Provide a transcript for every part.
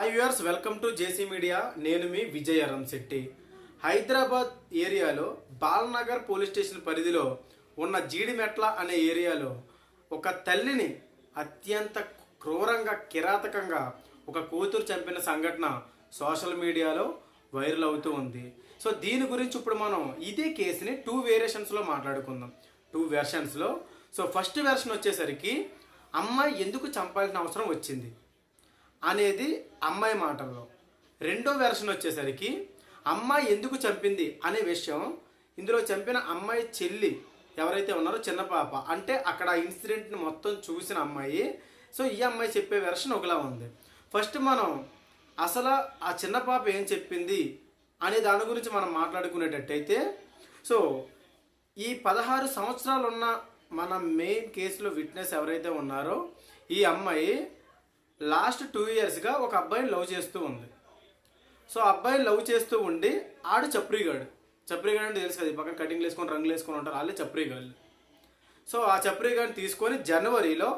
Hi viewers welcome to JC media నేను మీ విజయ్ అరం శెట్టి. హైదరాబాద్ ఏరియాలో బాలనగర్ పోలీస్ స్టేషన్ పరిధిలో ఉన్న జీడిమెట్ల అనే ఏరియాలో ఒక తల్లిని అత్యంత క్రూరంగా కిరాతకంగా ఒక కూతురు చంపిన సంఘటన సోషల్ మీడియాలో వైరల్ అవుతూ ఉంది. సో దీని గురించి ఇప్పుడు మనం ఇదే కేసుని టూ వేరియేషన్స్లో మాట్లాడుకుందాం. టూ వెర్షన్స్లో సో ఫస్ట్ వెర్షన్ వచ్చేసరికి అమ్మాయి ఎందుకు చంపాల్సిన అవసరం వచ్చింది? అనేది అమ్మాయి మాటల్లో. రెండో వెర్షన్ వచ్చేసరికి అమ్మాయి ఎందుకు చంపింది అనే విషయం. ఇందులో చంపిన అమ్మాయి చెల్లి ఎవరైతే ఉన్నారో చిన్న పాప అంటే అక్కడ ఆ ఇన్సిడెంట్ని మొత్తం చూసిన అమ్మాయి. సో ఈ అమ్మాయి చెప్పే వెర్షన్ ఒకలా ఉంది. ఫస్ట్ మనం అసలు ఆ చిన్న పాప ఏం చెప్పింది అనే దాని గురించి మనం మాట్లాడుకునేటట్టయితే సో ఈ పదహారు సంవత్సరాలు ఉన్న మన మెయిన్ కేసులో విట్నెస్ ఎవరైతే ఉన్నారో ఈ అమ్మాయి లాస్ట్ టూ ఇయర్స్గా ఒక అబ్బాయిని లవ్ చేస్తూ ఉంది. సో అబ్బాయిని లవ్ చేస్తూ ఉండి ఆడు చప్రీగాడు. చప్రీగాడు అంటే తెలుసు కదా పక్కన కటింగ్లు వేసుకొని రంగులు వేసుకొని ఉంటారు వాళ్ళే చప్రీగాళ్ళు సో ఆ చప్రీగాడిని తీసుకొని జనవరిలో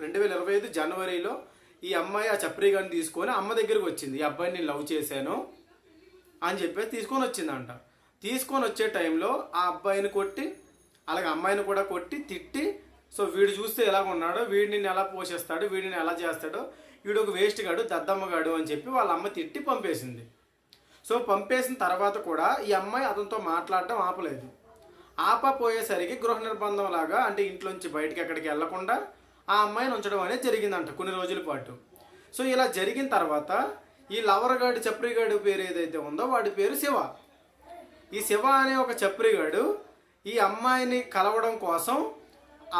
రెండు వేల ఇరవై ఐదు జనవరిలో ఈ అమ్మాయి ఆ చప్రీగాడిని తీసుకొని అమ్మ దగ్గరికి వచ్చింది. ఈ అబ్బాయిని నేను లవ్ చేశాను అని చెప్పి తీసుకొని వచ్చిందంట. తీసుకొని వచ్చే టైంలో ఆ అబ్బాయిని కొట్టి అలాగే అమ్మాయిని కూడా కొట్టి తిట్టి సో వీడు చూస్తే ఎలా ఉన్నాడో వీడిని ఎలా పోషిస్తాడు వీడిని ఎలా చేస్తాడో వీడు ఒక వేస్ట్ గాడు దద్దమ్మగాడు అని చెప్పి వాళ్ళ అమ్మ తిట్టి పంపేసింది. సో పంపేసిన తర్వాత కూడా ఈ అమ్మాయి అతనితో మాట్లాడటం ఆపలేదు. ఆపపోయేసరికి గృహ నిర్బంధం లాగా అంటే ఇంట్లోంచి బయటకి ఎక్కడికి వెళ్ళకుండా ఆ అమ్మాయిని ఉంచడం అనేది జరిగిందంట కొన్ని రోజుల పాటు. సో ఇలా జరిగిన తర్వాత ఈ లవర్గాడు చప్రిగాడు పేరు ఏదైతే ఉందో వాడి పేరు శివ. ఈ శివ అనే ఒక చప్రిగాడు ఈ అమ్మాయిని కలవడం కోసం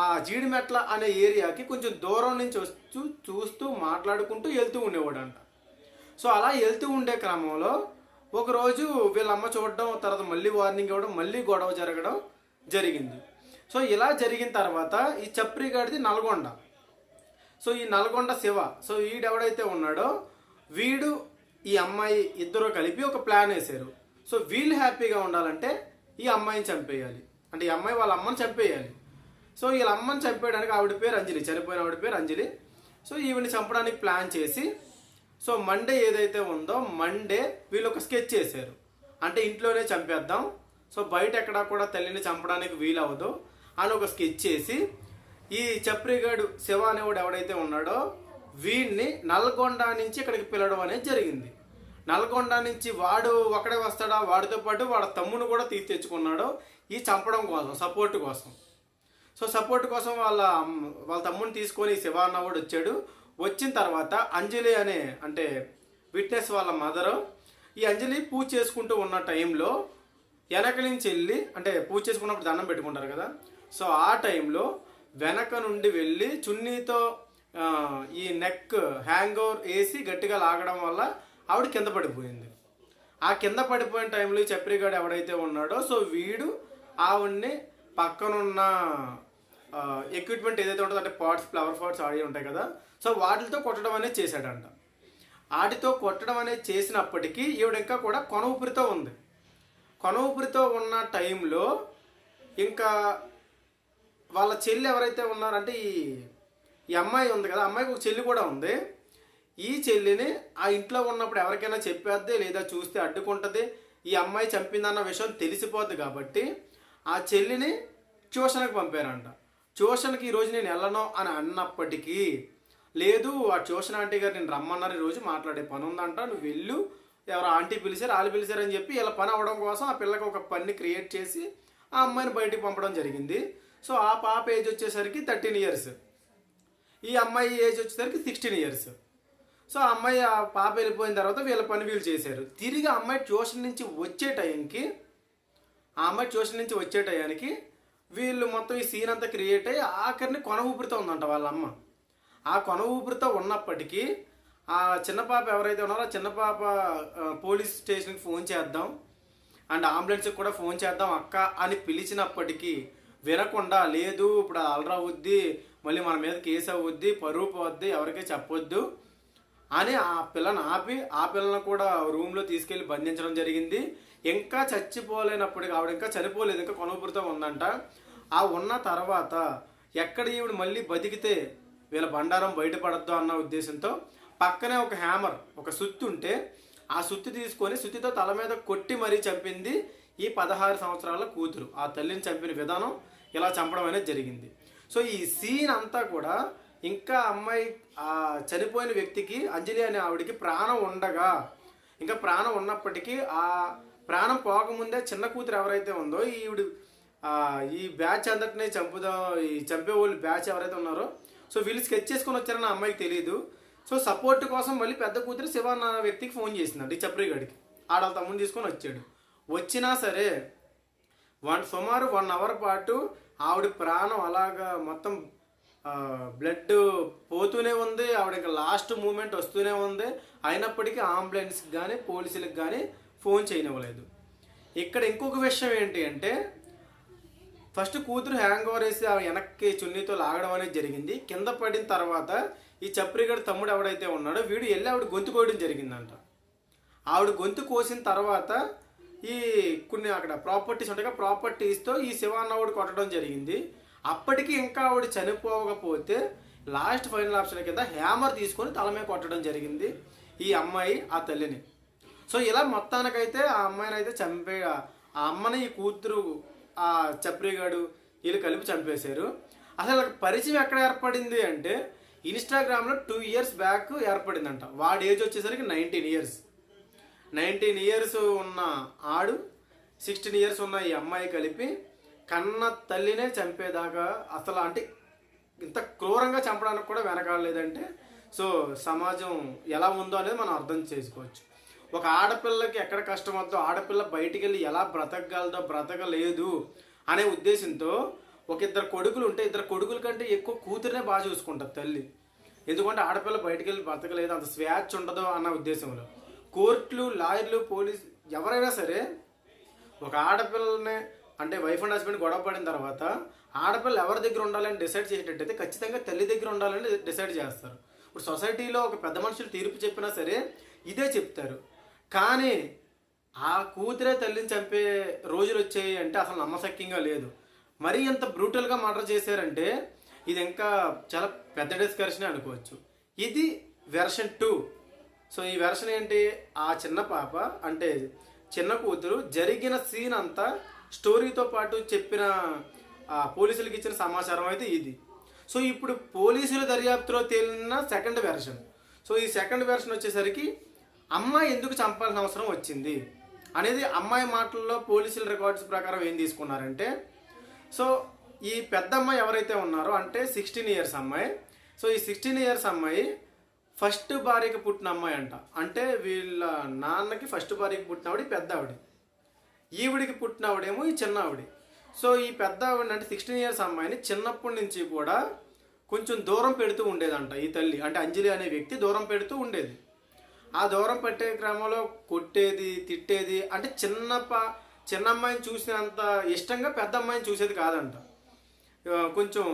ఆ జీడిమెట్ల అనే ఏరియాకి కొంచెం దూరం నుంచి వస్తూ చూస్తూ మాట్లాడుకుంటూ వెళ్తూ ఉండేవాడంట. సో అలా వెళ్తూ ఉండే క్రమంలో ఒకరోజు వీళ్ళమ్మ చూడడం తర్వాత మళ్ళీ వార్నింగ్ ఇవ్వడం మళ్ళీ గొడవ జరగడం జరిగింది. సో ఇలా జరిగిన తర్వాత ఈ చప్రిగాడిది నల్గొండ. సో ఈ నల్గొండ శివ సో వీడెవడైతే ఉన్నాడో వీడు ఈ అమ్మాయి ఇద్దరు కలిపి ఒక ప్లాన్ వేశారు. సో వీళ్ళు హ్యాపీగా ఉండాలంటే ఈ అమ్మాయిని చంపేయాలి. అంటే ఈ అమ్మాయి వాళ్ళ అమ్మని చంపేయాలి. సో వీళ్ళ అమ్మని చంపేయడానికి ఆవిడ పేరు అంజలి చనిపోయిన ఆవిడ పేరు అంజలి. సో ఈవిని చంపడానికి ప్లాన్ చేసి సో మండే ఏదైతే ఉందో మండే వీళ్ళు ఒక స్కెచ్ చేశారు. అంటే ఇంట్లోనే చంపేద్దాం. సో బయట ఎక్కడా కూడా తల్లిని చంపడానికి వీలవదు అని ఒక స్కెచ్ చేసి ఈ చప్రిగాడు శివ అనేవాడు ఎవడైతే ఉన్నాడో వీడిని నల్గొండ నుంచి ఇక్కడికి పిలవడం అనేది జరిగింది. నల్గొండ నుంచి వాడు ఒకడే వస్తాడా? వాడితో పాటు వాడు తమ్మును కూడా తీసి తెచ్చుకున్నాడు ఈ చంపడం కోసం సపోర్ట్ కోసం. సో సపోర్ట్ కోసం వాళ్ళ వాళ్ళ తమ్ముని తీసుకొని శివ అన్నవాడు వచ్చాడు. వచ్చిన తర్వాత అంజలి అనే అంటే విట్నెస్ వాళ్ళ మదరు ఈ అంజలి పూజ చేసుకుంటూ ఉన్న టైంలో వెనక నుంచి వెళ్ళి అంటే పూజ చేసుకున్నప్పుడు దండం పెట్టుకుంటారు కదా సో ఆ టైంలో వెనక నుండి వెళ్ళి చున్నీతో ఈ నెక్ హ్యాంగ్ ఓవర్ వేసి గట్టిగా లాగడం వల్ల ఆవిడ కింద పడిపోయింది. ఆ కింద పడిపోయిన టైంలో ఈ చప్రిగాడు ఎవడైతే ఉన్నాడో సో వీడు ఆవిడ్ని పక్కనున్న ఎక్విప్మెంట్ ఏదైతే ఉంటుందో అంటే పాట్స్ ఫ్లవర్ పాట్స్ ఆడి ఉంటాయి కదా సో వాటితో కొట్టడం అనేది చేశాడంట. వాటితో కొట్టడం అనేది చేసినప్పటికీ ఈవిడ ఇంకా కూడా కొన ఊపిరితో ఉంది. కొన ఊపిరితో ఉన్న టైంలో ఇంకా వాళ్ళ చెల్లి ఎవరైతే ఉన్నారంటే ఈ అమ్మాయి ఉంది కదా అమ్మాయికి ఒక చెల్లి కూడా ఉంది. ఈ చెల్లిని ఆ ఇంట్లో ఉన్నప్పుడు ఎవరికైనా చెప్పేద్ది లేదా చూస్తే అడ్డుకుంటుంది. ఈ అమ్మాయి చంపిందన్న విషయం తెలిసిపోద్ది కాబట్టి ఆ చెల్లిని ట్యూషన్కి పంపారంట. ట్యూషన్కి ఈరోజు నేను వెళ్ళను అని అన్నప్పటికీ లేదు ఆ ట్యూషన్ ఆంటీ గారు నేను రమ్మన్నారు ఈరోజు మాట్లాడే పని ఉందంట నువ్వు వెళ్ళు ఎవరు ఆంటీ పిలిచారు వాళ్ళు పిలిచారని చెప్పి ఇలా పని అవ్వడం కోసం ఆ పిల్లకి ఒక పని క్రియేట్ చేసి ఆ అమ్మాయిని బయటికి పంపడం జరిగింది. సో ఆ పాప ఏజ్ వచ్చేసరికి థర్టీన్ ఇయర్స్. ఈ అమ్మాయి ఏజ్ వచ్చేసరికి సిక్స్టీన్ ఇయర్స్. సో ఆ అమ్మాయి ఆ పాప వెళ్ళిపోయిన తర్వాత వీళ్ళ పని వీళ్ళు చేశారు. తిరిగి అమ్మాయి ట్యూషన్ నుంచి వచ్చే టైంకి ఆ అమ్మాయి ట్యూషన్ నుంచి వచ్చే టయానికి వీళ్ళు మొత్తం ఈ సీన్ అంతా క్రియేట్ అయ్యి ఆఖరిని కొన ఊపిరితో ఉందంట వాళ్ళ అమ్మ. ఆ కొన ఊపిరితో ఉన్నప్పటికీ ఆ చిన్న పాప ఎవరైతే ఉన్నారో ఆ చిన్న పాప పోలీస్ స్టేషన్కి ఫోన్ చేద్దాం. అండ్ అంబులెన్స్కి కూడా ఫోన్ చేద్దాం అక్క అని పిలిచినప్పటికీ వినకుండా లేదు ఇప్పుడు అలరా అవుద్ది మళ్ళీ మన మీద కేసు అవుద్ది పరువు పోద్ది ఎవరికీ చెప్పొద్దు అని ఆ పిల్లని ఆపి ఆ పిల్లని కూడా రూమ్లో తీసుకెళ్ళి బంధించడం జరిగింది. ఇంకా చచ్చిపోలేనప్పటికీ ఆవిడ ఇంకా చనిపోలేదు ఇంకా కొనుపురితో ఉందంట. ఆ ఉన్న తర్వాత ఎక్కడ ఈవిడ మళ్ళీ బతికితే వీళ్ళ బండారం బయటపడద్దు అన్న ఉద్దేశంతో పక్కనే ఒక హ్యామర్ ఒక సుత్తి ఉంటే ఆ సుత్తి తీసుకొని సుత్తితో తల మీద కొట్టి మరీ చంపింది ఈ పదహారు సంవత్సరాల కూతురు. ఆ తల్లిని చంపిన విధానం ఇలా చంపడం అనేది జరిగింది. సో ఈ సీన్ అంతా కూడా ఇంకా అమ్మాయి ఆ చనిపోయిన వ్యక్తికి అంజలి అనే ఆవిడకి ప్రాణం ఉండగా ఇంకా ప్రాణం ఉన్నప్పటికీ ఆ ప్రాణం పోకముందే చిన్న కూతురు ఎవరైతే ఉందో ఈవిడ ఈ బ్యాచ్ అందరినీ చంపుదాం ఈ చంపే వాళ్ళు బ్యాచ్ ఎవరైతే ఉన్నారో సో వీళ్ళు స్కెచ్ చేసుకొని వచ్చారని అమ్మాయికి తెలియదు సో సపోర్ట్ కోసం మళ్ళీ పెద్ద కూతురు శివ అన్న వ్యక్తికి ఫోన్ చేసిందండి ఈ చప్రిగాడికి ఆడ తమ్ముని తీసుకొని వచ్చాడు. వచ్చినా సరే వన్ సుమారు వన్ అవర్ పాటు ఆవిడ ప్రాణం అలాగా మొత్తం బ్లడ్ పోతూనే ఉంది. ఆవిడ ఇంకా లాస్ట్ మూమెంట్ వస్తూనే ఉంది. అయినప్పటికీ అంబులెన్స్కి కానీ పోలీసులకు కానీ ఫోన్ చేయనివ్వలేదు. ఇక్కడ ఇంకొక విషయం ఏంటి అంటే ఫస్ట్ కూతురు హ్యాంగ్ ఓవర్ వేసి ఆ వెనక్కి చున్నీతో లాగడం అనేది జరిగింది. కింద పడిన తర్వాత ఈ చప్రిగడ్ తమ్ముడు ఎవడైతే ఉన్నాడో వీడు వెళ్ళి ఆవిడ గొంతు కోయడం జరిగిందంట. ఆవిడ గొంతు కోసిన తర్వాత ఈ కొన్ని అక్కడ ప్రాపర్టీస్ ఉంటాయి ప్రాపర్టీస్తో ఈ శివాన్నవుడు కొట్టడం జరిగింది. అప్పటికి ఇంకా ఆవిడ చనిపోకపోతే లాస్ట్ ఫైనల్ ఆప్షన్ కింద హ్యామర్ తీసుకొని తల మీద కొట్టడం జరిగింది ఈ అమ్మాయి ఆ తల్లిని. సో ఇలా మొత్తానికైతే ఆ అమ్మాయిని అయితే చంపే ఆ అమ్మని ఈ కూతురు ఆ చప్రిగాడు వీళ్ళు కలిపి చంపేశారు. అసలు పరిచయం ఎక్కడ ఏర్పడింది అంటే ఇన్స్టాగ్రామ్లో టూ ఇయర్స్ బ్యాక్ ఏర్పడిందంట. వాడి ఏజ్ వచ్చేసరికి నైన్టీన్ ఇయర్స్. నైన్టీన్ ఇయర్స్ ఉన్న ఆడు సిక్స్టీన్ ఇయర్స్ ఉన్న ఈ అమ్మాయి కలిపి కన్న తల్లినే చంపేదాకా అసలు అంటే ఇంత క్రూరంగా చంపడానికి కూడా వెనకాడలేదంటే సో సమాజం ఎలా ఉందో అనేది మనం అర్థం చేసుకోవచ్చు. ఒక ఆడపిల్లకి ఎక్కడ కష్టం వద్దో ఆడపిల్ల బయటికి వెళ్ళి ఎలా బ్రతకగలదో బ్రతకలేదు అనే ఉద్దేశంతో ఒక ఇద్దరు కొడుకులు ఉంటే ఇద్దరు కొడుకుల కంటే ఎక్కువ కూతురునే బాగా చూసుకుంటారు తల్లి. ఎందుకంటే ఆడపిల్ల బయటికి వెళ్ళి బ్రతకలేదు అంత స్వేచ్ఛ ఉండదు అన్న ఉద్దేశంలో. కోర్టులు లాయర్లు పోలీస్ ఎవరైనా సరే ఒక ఆడపిల్లనే అంటే వైఫ్ అండ్ హస్బెండ్ గొడవ పడిన తర్వాత ఆడపిల్ల ఎవరి దగ్గర ఉండాలని డిసైడ్ చేసేటట్టయితే ఖచ్చితంగా తల్లి దగ్గర ఉండాలని డిసైడ్ చేస్తారు. ఇప్పుడు సొసైటీలో ఒక పెద్ద మనుషులు తీర్పు చెప్పినా సరే ఇదే చెప్తారు. కానీ ఆ కూతురే తల్లిని చంపే రోజులు వచ్చాయి అంటే అసలు నమ్మశక్యంగా లేదు. మరీ ఎంత బ్రూటల్గా మర్డర్ చేశారంటే ఇది ఇంకా చాలా పెద్ద డిస్కషన్ అనుకోవచ్చు. ఇది వెర్షన్ టూ. సో ఈ వెర్షన్ ఏంటి? ఆ చిన్న పాప అంటే చిన్న కూతురు జరిగిన సీన్ అంతా స్టోరీతో పాటు చెప్పిన పోలీసులకు ఇచ్చిన సమాచారం అయితే ఇది. సో ఇప్పుడు పోలీసుల దర్యాప్తులో తేలిన సెకండ్ వెర్షన్. సో ఈ సెకండ్ వెర్షన్ వచ్చేసరికి అమ్మాయి ఎందుకు చంపాల్సిన అవసరం వచ్చింది? అనేది అమ్మాయి మాటల్లో పోలీసుల రికార్డ్స్ ప్రకారం ఏం తీసుకున్నారంటే సో ఈ పెద్ద అమ్మాయి ఎవరైతే ఉన్నారో అంటే సిక్స్టీన్ ఇయర్స్ అమ్మాయి. సో ఈ సిక్స్టీన్ ఇయర్స్ అమ్మాయి ఫస్ట్ భార్యకి పుట్టిన అమ్మాయి అంట. అంటే వీళ్ళ నాన్నకి ఫస్ట్ భార్యకి పుట్టినవిడి పెద్ద ఆవిడ. ఈవిడికి పుట్టిన ఆవిడేమో ఈ చిన్న ఆవిడ. సో ఈ పెద్ద ఆవిడ అంటే సిక్స్టీన్ ఇయర్స్ అమ్మాయిని చిన్నప్పటి నుంచి కూడా కొంచెం దూరం పెడుతూ ఉండేదంట ఈ తల్లి. అంటే అంజలి అనే వ్యక్తి దూరం పెడుతూ ఉండేది. ఆ దూరం పెట్టే క్రమంలో కొట్టేది తిట్టేది అంటే చిన్న చిన్న అమ్మాయిని చూసినంత ఇష్టంగా పెద్ద అమ్మాయిని చూసేది కాదంట. కొంచెం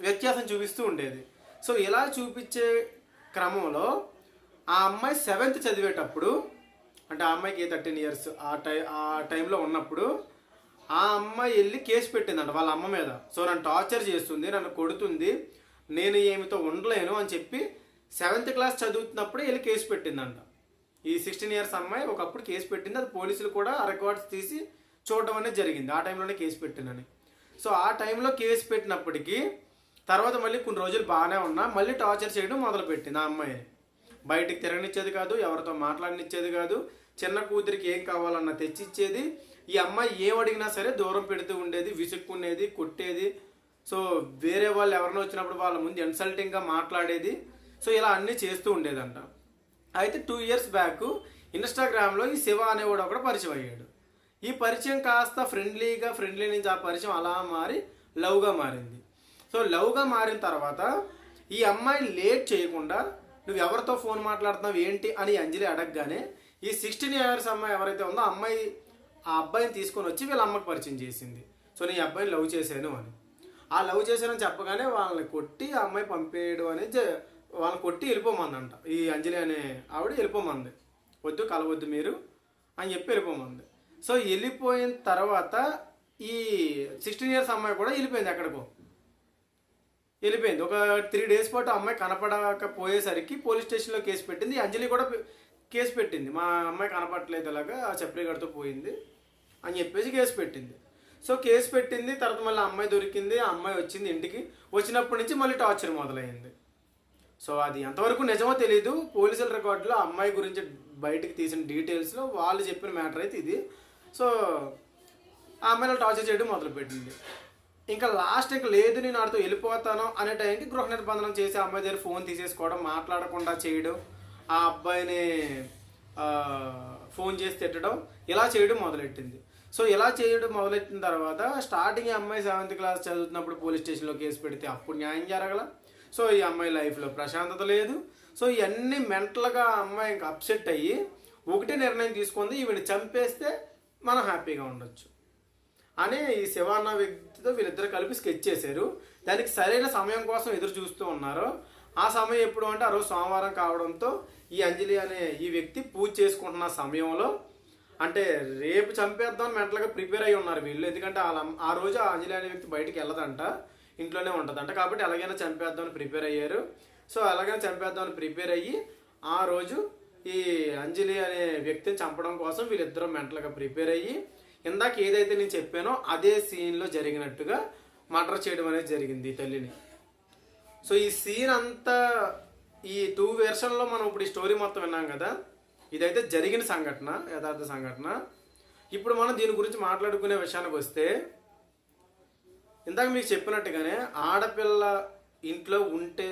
వ్యత్యాసం చూపిస్తూ ఉండేది. సో ఇలా చూపించే క్రమంలో ఆ అమ్మాయి సెవెంత్ చదివేటప్పుడు అంటే ఆ అమ్మాయికి ఏ థర్టీన్ ఇయర్స్ ఆ టై ఆ టైంలో ఉన్నప్పుడు ఆ అమ్మాయి వెళ్ళి కేసు పెట్టిందంట వాళ్ళ అమ్మ మీద. సో నన్ను టార్చర్ చేస్తుంది నన్ను కొడుతుంది నేను ఏమితో ఉండలేను అని చెప్పి సెవెంత్ క్లాస్ చదువుతున్నప్పుడే వెళ్ళి కేసు పెట్టిందంట. ఈ సిక్స్టీన్ ఇయర్స్ అమ్మాయి ఒకప్పుడు కేసు పెట్టింది. అది పోలీసులు కూడా రికార్డ్స్ తీసి చూడడం అనేది జరిగింది. ఆ టైంలోనే కేసు పెట్టిందని. సో ఆ టైంలో కేసు పెట్టినప్పటికీ తర్వాత మళ్ళీ కొన్ని రోజులు బాగానే ఉన్నా మళ్ళీ టార్చర్ చేయడం మొదలుపెట్టింది ఆ అమ్మాయిని బయటికి తిరగనిచ్చేది కాదు ఎవరితో మాట్లాడనిచ్చేది కాదు చిన్న కూతురికి ఏం కావాలన్నా తెచ్చిచ్చేది. ఈ అమ్మాయి ఏం అడిగినా సరే దూరం పెడుతూ ఉండేది విసుక్కునేది కొట్టేది. సో వేరే వాళ్ళు ఎవరినో వచ్చినప్పుడు వాళ్ళ ముందు ఇన్సల్టింగ్గా మాట్లాడేది. సో ఇలా అన్నీ చేస్తూ ఉండేదంట. అయితే టూ ఇయర్స్ బ్యాక్ ఇన్స్టాగ్రామ్లో ఈ శివ అనేవాడు ఒకడు పరిచయం అయ్యాడు. ఈ పరిచయం కాస్త ఫ్రెండ్లీగా ఫ్రెండ్లీ నుంచి ఆ పరిచయం అలా మారి లవ్గా మారింది. సో లవ్గా మారిన తర్వాత ఈ అమ్మాయి లేట్ చేయకుండా నువ్వు ఎవరితో ఫోన్ మాట్లాడుతున్నావు ఏంటి అని అంజలి అడగగానే ఈ సిక్స్టీన్ ఇయర్స్ అమ్మాయి ఎవరైతే ఉందో అమ్మాయి ఆ అబ్బాయిని తీసుకొని వచ్చి వీళ్ళ అమ్మకి పరిచయం చేసింది. సో నేను ఈ అబ్బాయిని లవ్ చేశాను అని. ఆ లవ్ చేశానని చెప్పగానే వాళ్ళని కొట్టి ఆ అమ్మాయి పంపేయడం అనేది వాళ్ళు కొట్టి వెళ్ళిపోమందంట. ఈ అంజలి అనే ఆవిడ వెళ్ళిపోమంది. వద్దు కలవద్దు మీరు అని చెప్పి వెళ్ళిపోమంది. సో వెళ్ళిపోయిన తర్వాత ఈ సిక్స్టీన్ ఇయర్స్ అమ్మాయి కూడా వెళ్ళిపోయింది ఎక్కడికో. వెళ్ళిపోయింది. ఒక త్రీ డేస్ పాటు అమ్మాయి కనపడకపోయేసరికి పోలీస్ స్టేషన్లో కేసు పెట్టింది. అంజలి కూడా కేసు పెట్టింది. మా అమ్మాయి కనపడలేదు అలాగా చప్రిగడితో పోయింది అని చెప్పేసి కేసు పెట్టింది. సో కేసు పెట్టింది. తర్వాత మళ్ళీ అమ్మాయి దొరికింది. ఆ అమ్మాయి వచ్చింది ఇంటికి. వచ్చినప్పటి నుంచి మళ్ళీ టార్చర్ మొదలైంది. సో అది ఎంతవరకు నిజమో తెలియదు పోలీసుల రికార్డులో అమ్మాయి గురించి బయటకు తీసిన డీటెయిల్స్లో వాళ్ళు చెప్పిన మ్యాటర్ అయితే ఇది. సో ఆ అమ్మాయిని టార్చర్ చేయడం మొదలుపెట్టింది. ఇంకా లాస్ట్ ఇంకా లేదు నేను ఆడితో వెళ్ళిపోతాను అనే టైంకి గృహ నిర్బంధనం చేసి ఆ అమ్మాయి దగ్గర ఫోన్ తీసేసుకోవడం మాట్లాడకుండా చేయడం ఆ అబ్బాయిని ఫోన్ చేసి తిట్టడం ఇలా చేయడం మొదలెట్టింది. సో ఇలా చేయడం మొదలెట్టిన తర్వాత స్టార్టింగ్ అమ్మాయి సెవెంత్ క్లాస్ చదువుతున్నప్పుడు పోలీస్ స్టేషన్లో కేసు పెడితే అప్పుడు న్యాయం జరగల? సో ఈ అమ్మాయి లైఫ్లో ప్రశాంతత లేదు. సో ఇవన్నీ మెంటల్గా ఆ అమ్మాయి ఇంకా అప్సెట్ అయ్యి ఒకటే నిర్ణయం తీసుకుంది ఈవిని చంపేస్తే మనం హ్యాపీగా ఉండొచ్చు. అని ఈ శివ అన్న వ్యక్తితో వీళ్ళిద్దరు కలిపి స్కెచ్ చేశారు. దానికి సరైన సమయం కోసం ఎదురు చూస్తూ ఉన్నారు. ఆ సమయం ఎప్పుడు అంటే ఆ రోజు సోమవారం కావడంతో ఈ అంజలి అనే ఈ వ్యక్తి పూజ చేసుకుంటున్న సమయంలో అంటే రేపు చంపేద్దాం మెంటల్గా ప్రిపేర్ అయి ఉన్నారు వీళ్ళు. ఎందుకంటే వాళ్ళ ఆ రోజు ఆ అంజలి అనే వ్యక్తి బయటికి వెళ్ళదంట. ఇంట్లోనే ఉంటుందంట కాబట్టి ఎలాగైనా చంపేద్దామని ప్రిపేర్ అయ్యారు. సో ఎలాగైనా చంపేద్దామని ప్రిపేర్ అయ్యి ఆ రోజు ఈ అంజలి అనే వ్యక్తిని చంపడం కోసం వీళ్ళిద్దరూ మెంటల్గా ప్రిపేర్ అయ్యి ఇందాక ఏదైతే నేను చెప్పానో అదే సీన్లో జరిగినట్టుగా మర్డర్ చేయడం అనేది జరిగింది ఈ తల్లిని. సో ఈ సీన్ అంతా ఈ టూ వెర్షన్లో మనం ఇప్పుడు ఈ స్టోరీ మొత్తం విన్నాం కదా. ఇదైతే జరిగిన సంఘటన యథార్థ సంఘటన. ఇప్పుడు మనం దీని గురించి మాట్లాడుకునే విషయానికి వస్తే ఇందాక మీకు చెప్పినట్టుగానే ఆడపిల్ల ఇంట్లో ఉంటే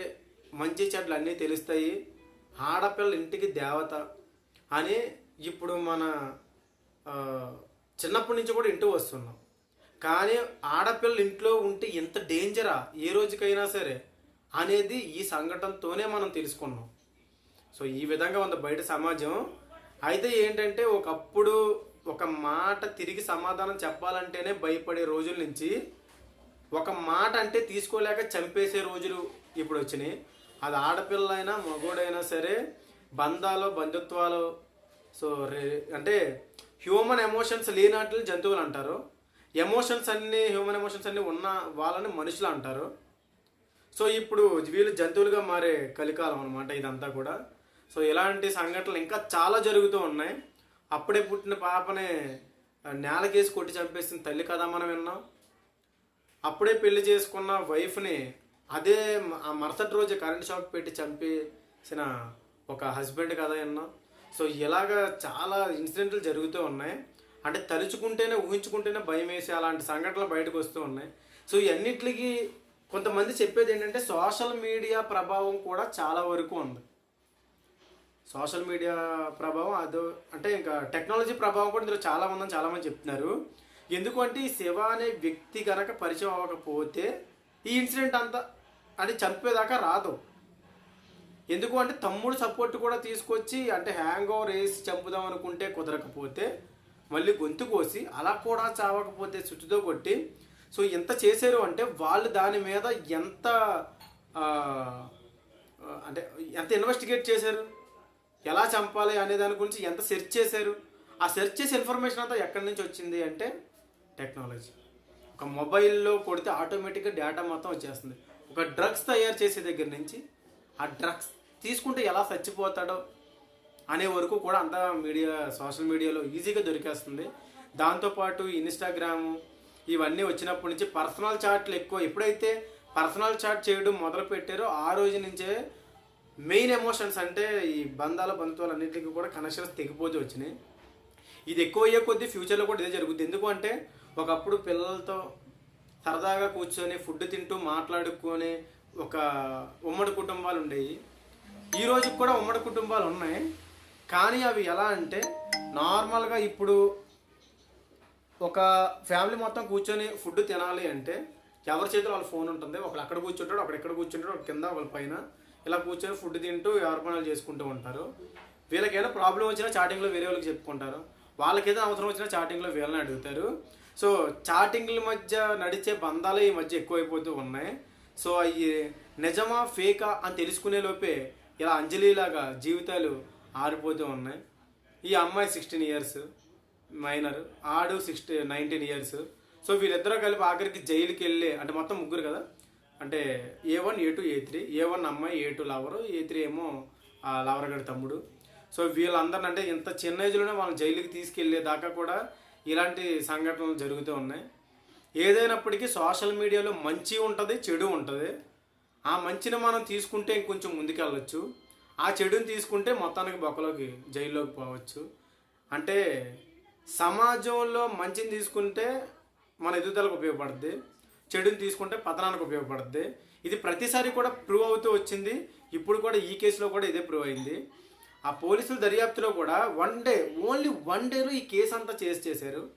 మంచి చెడ్లు అన్నీ తెలుస్తాయి. ఆడపిల్ల ఇంటికి దేవత అని ఇప్పుడు మన చిన్నప్పటి నుంచి కూడా ఇంటూ వస్తున్నాం. కానీ ఆడపిల్ల ఇంట్లో ఉంటే ఎంత డేంజరా ఏ రోజుకైనా సరే అనేది ఈ సంఘటనతోనే మనం తెలుసుకున్నాం. సో ఈ విధంగా ఉంది బయట సమాజం. అయితే ఏంటంటే ఒకప్పుడు ఒక మాట తిరిగి సమాధానం చెప్పాలంటేనే భయపడే రోజుల నుంచి ఒక మాట అంటే తీసుకోలేక చంపేసే రోజులు ఇప్పుడు వచ్చినాయి. అది ఆడపిల్ల అయినా మగోడైనా సరే బంధాలు బంధుత్వాలు సో రే అంటే హ్యూమన్ ఎమోషన్స్ లేనట్లు జంతువులు అంటారు. ఎమోషన్స్ అన్నీ హ్యూమన్ ఎమోషన్స్ అన్నీ ఉన్న వాళ్ళని మనుషులు అంటారు. సో ఇప్పుడు వీళ్ళు జంతువులుగా మారే కలికాలం అనమాట ఇదంతా కూడా. సో ఇలాంటి సంఘటనలు ఇంకా చాలా జరుగుతూ ఉన్నాయి. అప్పుడే పుట్టిన పాపనే నేలకేసి కొట్టి చంపేసిన తల్లి కదా మనం విన్నాం. అప్పుడే పెళ్ళి చేసుకున్న వైఫ్ని అదే ఆ మరుసటి రోజు కరెంట్ షాక్ పెట్టి చంపేసిన ఒక హస్బెండ్ కదా విన్నాం సో ఇలాగ చాలా ఇన్సిడెంట్లు జరుగుతూ ఉన్నాయి. అంటే తలుచుకుంటేనే ఊహించుకుంటేనే భయం వేసి అలాంటి సంఘటనలు బయటకు వస్తూ ఉన్నాయి. సో ఇవన్నిటికి కొంతమంది చెప్పేది ఏంటంటే సోషల్ మీడియా ప్రభావం కూడా చాలా వరకు ఉంది. సోషల్ మీడియా ప్రభావం అదో అంటే ఇంకా టెక్నాలజీ ప్రభావం కూడా ఇందులో చాలా ఉందని చాలామంది చెప్తున్నారు. ఎందుకంటే ఈ శివ అనే వ్యక్తి కనుక పరిచయం అవ్వకపోతే ఈ ఇన్సిడెంట్ అంతా అది చంపేదాకా రాదు. ఎందుకు అంటే తమ్ముడు సపోర్ట్ కూడా తీసుకొచ్చి అంటే హ్యాంగ్ ఓవర్ వేసి చంపుదాం అనుకుంటే కుదరకపోతే మళ్ళీ గొంతు కోసి అలా కూడా చావకపోతే చుట్టుతో కొట్టి సో ఎంత చేశారు అంటే వాళ్ళు దాని మీద ఎంత అంటే ఎంత ఇన్వెస్టిగేట్ చేశారు? ఎలా చంపాలి అనే దాని గురించి ఎంత సెర్చ్ చేశారు? ఆ సెర్చ్ చేసే ఇన్ఫర్మేషన్ అంతా ఎక్కడి నుంచి వచ్చింది అంటే టెక్నాలజీ. ఒక మొబైల్లో కొడితే ఆటోమేటిక్గా డేటా మొత్తం వచ్చేస్తుంది. ఒక డ్రగ్స్ తయారు చేసే దగ్గర నుంచి ఆ డ్రగ్స్ తీసుకుంటే ఎలా చచ్చిపోతాడో అనే వరకు కూడా అంతా మీడియా సోషల్ మీడియాలో ఈజీగా దొరికేస్తుంది. దాంతోపాటు ఇన్స్టాగ్రాము ఇవన్నీ వచ్చినప్పటి నుంచి పర్సనల్ చాట్లు ఎక్కువ. ఎప్పుడైతే పర్సనల్ చాట్ చేయడం మొదలు పెట్టారో ఆ రోజు నుంచే మెయిన్ ఎమోషన్స్ అంటే ఈ బంధాల బంధువులు అన్నింటికి కూడా కనెక్షన్స్ తెగిపోతూ వచ్చినాయి. ఇది ఎక్కువ అయ్యే కొద్దీ ఫ్యూచర్లో కూడా ఇదే జరుగుతుంది ఎందుకంటే ఒకప్పుడు పిల్లలతో సరదాగా కూర్చొని ఫుడ్ తింటూ మాట్లాడుకొని ఒక ఉమ్మడి కుటుంబాలు ఉండేవి. ఈ రోజుకి కూడా ఉమ్మడి కుటుంబాలు ఉన్నాయి. కానీ అవి ఎలా అంటే నార్మల్గా ఇప్పుడు ఒక ఫ్యామిలీ మొత్తం కూర్చొని ఫుడ్ తినాలి అంటే ఎవరి చేతిలో వాళ్ళ ఫోన్ ఉంటుంది. ఒకళ్ళు అక్కడ కూర్చుంటాడు ఒకడు ఎక్కడ కూర్చుంటాడు ఒక కింద ఒకళ్ళ పైన ఇలా కూర్చొని ఫుడ్ తింటూ వ్యాపారాలు చేసుకుంటూ ఉంటారు. వీళ్ళకైనా ప్రాబ్లం వచ్చినా చాటింగ్లో వేరే వాళ్ళకి చెప్పుకుంటారు. వాళ్ళకి ఏదైనా అవసరం వచ్చినా చాటింగ్లో వీళ్ళని అడుగుతారు. సో చాటింగ్ల మధ్య నడిచే బంధాలు ఈ మధ్య ఎక్కువైపోతూ ఉన్నాయి. సో అవి నిజమా ఫేకా అని తెలుసుకునే లోపే ఇలా అంజలిలాగా జీవితాలు ఆరిపోతూ ఉన్నాయి. ఈ అమ్మాయి సిక్స్టీన్ ఇయర్స్ మైనర్ ఆడు సిక్స్టీ నైన్టీన్ ఇయర్స్ సో వీళ్ళిద్దరూ కలిపి ఆఖరికి జైలుకి వెళ్ళి అంటే మొత్తం ముగ్గురు కదా? అంటే A one A two A three A one అమ్మాయి A two lover A three ఏమో లవరగడి తమ్ముడు. సో వీళ్ళందరిని అంటే ఇంత చిన్న ఏజ్లోనే వాళ్ళని జైలుకి తీసుకెళ్ళేదాకా కూడా ఇలాంటి సంఘటనలు జరుగుతూ ఉన్నాయి. ఏదైనప్పటికీ సోషల్ మీడియాలో మంచి ఉంటుంది చెడు ఉంటుంది. ఆ మంచిని మనం తీసుకుంటే ఇంకొంచెం ముందుకెళ్ళచ్చు. ఆ చెడుని తీసుకుంటే మొత్తానికి బొక్కలోకి జైల్లోకి పోవచ్చు. అంటే సమాజంలో మంచిని తీసుకుంటే మన ఎదుగుదలకు ఉపయోగపడుద్ది. చెడుని తీసుకుంటే పతనానికి ఉపయోగపడుద్ది. ఇది ప్రతిసారి కూడా ప్రూవ్ అవుతూ వచ్చింది. ఇప్పుడు కూడా ఈ కేసులో కూడా ఇదే ప్రూవ్ అయింది. ఆ పోలీసుల దర్యాప్తులో కూడా వన్ డే ఓన్లీ వన్ డేలో ఈ కేసు అంతా చేసి చేశారు.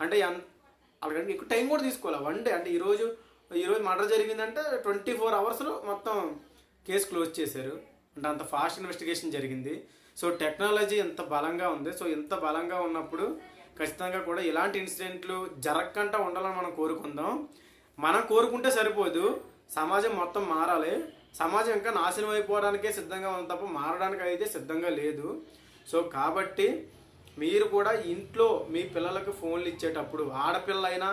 అంటే ఎన్- అలాగంటే ఎక్కువ టైం కూడా తీసుకోవాలి? వన్ డే అంటే ఈరోజు ఈరోజు మర్డర్ జరిగిందంటే ట్వంటీ ఫోర్ అవర్స్లో మొత్తం కేసు క్లోజ్ చేశారు. అంటే అంత ఫాస్ట్ ఇన్వెస్టిగేషన్ జరిగింది. సో టెక్నాలజీ ఎంత బలంగా ఉంది. సో ఇంత బలంగా ఉన్నప్పుడు ఖచ్చితంగా కూడా ఇలాంటి ఇన్సిడెంట్లు జరగకుండా ఉండాలని మనం కోరుకుందాం. మనం కోరుకుంటే సరిపోదు. సమాజం మొత్తం మారాలి. సమాజం ఇంకా నాశనం అయిపోవడానికే సిద్ధంగా ఉంది తప్ప మారడానికి అయితే సిద్ధంగా లేదు. సో కాబట్టి మీరు కూడా ఇంట్లో మీ పిల్లలకు ఫోన్లు ఇచ్చేటప్పుడు ఆడపిల్ల అయినా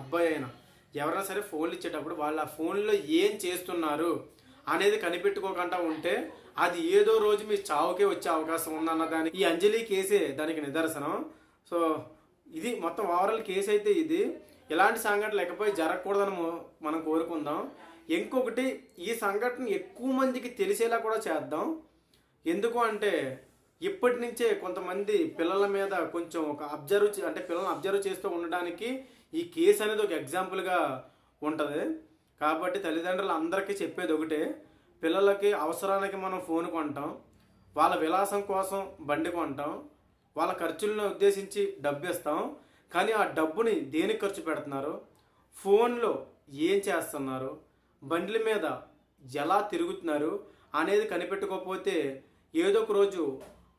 అబ్బాయి అయినా ఎవరైనా సరే ఫోన్లు ఇచ్చేటప్పుడు వాళ్ళ ఫోన్లో ఏం చేస్తున్నారు అనేది కనిపెట్టుకోకుండా ఉంటే అది ఏదో రోజు మీ చావుకే వచ్చే అవకాశం ఉందన్న దానికి ఈ అంజలి కేసే దానికి నిదర్శనం. సో ఇది మొత్తం ఓవరాల్ కేసు అయితే ఇది. ఇలాంటి సంఘటనలు లేకపోయి జరగకూడదని మనం కోరుకుందాం. ఇంకొకటి ఈ సంఘటన ఎక్కువ మందికి తెలిసేలా కూడా చేద్దాం. ఎందుకు అంటే ఇప్పటి నుంచే కొంతమంది పిల్లల మీద కొంచెం ఒక అబ్జర్వ్ అంటే పిల్లల్ని అబ్జర్వ్ చేస్తూ ఉండడానికి ఈ కేసు అనేది ఒక ఎగ్జాంపుల్గా ఉంటుంది. కాబట్టి తల్లిదండ్రులు అందరికీ చెప్పేది ఒకటే పిల్లలకి అవసరానికి మనం ఫోన్ కొంటాం వాళ్ళ విలాసం కోసం బండి కొంటాం వాళ్ళ ఖర్చులను ఉద్దేశించి డబ్బు ఇస్తాం. కానీ ఆ డబ్బుని దేనికి ఖర్చు పెడుతున్నారు? ఫోన్లో ఏం చేస్తున్నారు? బండ్ల మీద ఎలా తిరుగుతున్నారు అనేది కనిపెట్టుకోకపోతే ఏదో ఒక రోజు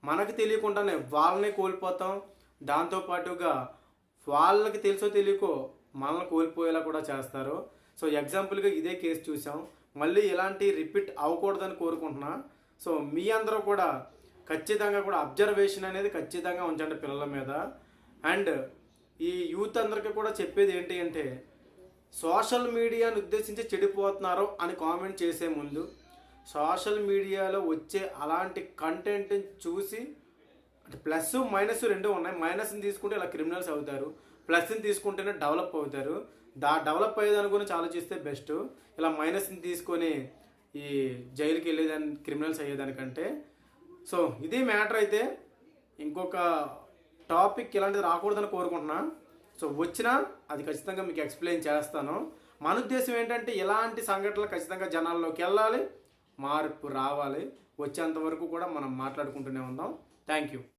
మనకు తెలియకుండానే వాళ్ళని కోల్పోతాం. దాంతోపాటుగా వాళ్ళకి తెలుసో తెలియకో మనల్ని కోల్పోయేలా కూడా చేస్తారు. సో ఎగ్జాంపుల్గా ఇదే కేసు చూసాం మళ్ళీ ఇలాంటి రిపీట్ అవ్వకూడదని కోరుకుంటున్నా. సో మీ అందరూ కూడా ఖచ్చితంగా కూడా అబ్జర్వేషన్ అనేది ఖచ్చితంగా ఉంచండి పిల్లల మీద. అండ్ ఈ యూత్ అందరికీ కూడా చెప్పేది ఏంటి అంటే సోషల్ మీడియాను ఉద్దేశించి చెడిపోతున్నారు అని కామెంట్ చేసే ముందు సోషల్ మీడియాలో వచ్చే అలాంటి కంటెంట్ చూసి అంటే ప్లస్ మైనస్ రెండు ఉన్నాయి. మైనస్ని తీసుకుంటే ఇలా క్రిమినల్స్ అవుతారు. ప్లస్ని తీసుకుంటేనే డెవలప్ అవుతారు. దా డెవలప్ అయ్యేదాని గురించి ఆలోచిస్తే బెస్ట్. ఇలా మైనస్ని తీసుకొని ఈ జైలుకి వెళ్ళేదాని క్రిమినల్స్ అయ్యేదానికంటే. సో ఇది మ్యాటర్ అయితే ఇంకొక టాపిక్ ఇలాంటిది రాకూడదని కోరుకుంటున్నా. సో వచ్చినా అది ఖచ్చితంగా మీకు ఎక్స్ప్లెయిన్ చేస్తాను. మన ఉద్దేశం ఏంటంటే ఇలాంటి సంఘటనలు ఖచ్చితంగా జనాల్లోకి వెళ్ళాలి మార్పు రావాలి. వచ్చేంత వరకు కూడా మనం మాట్లాడుకుంటూనే ఉందాం. Thank you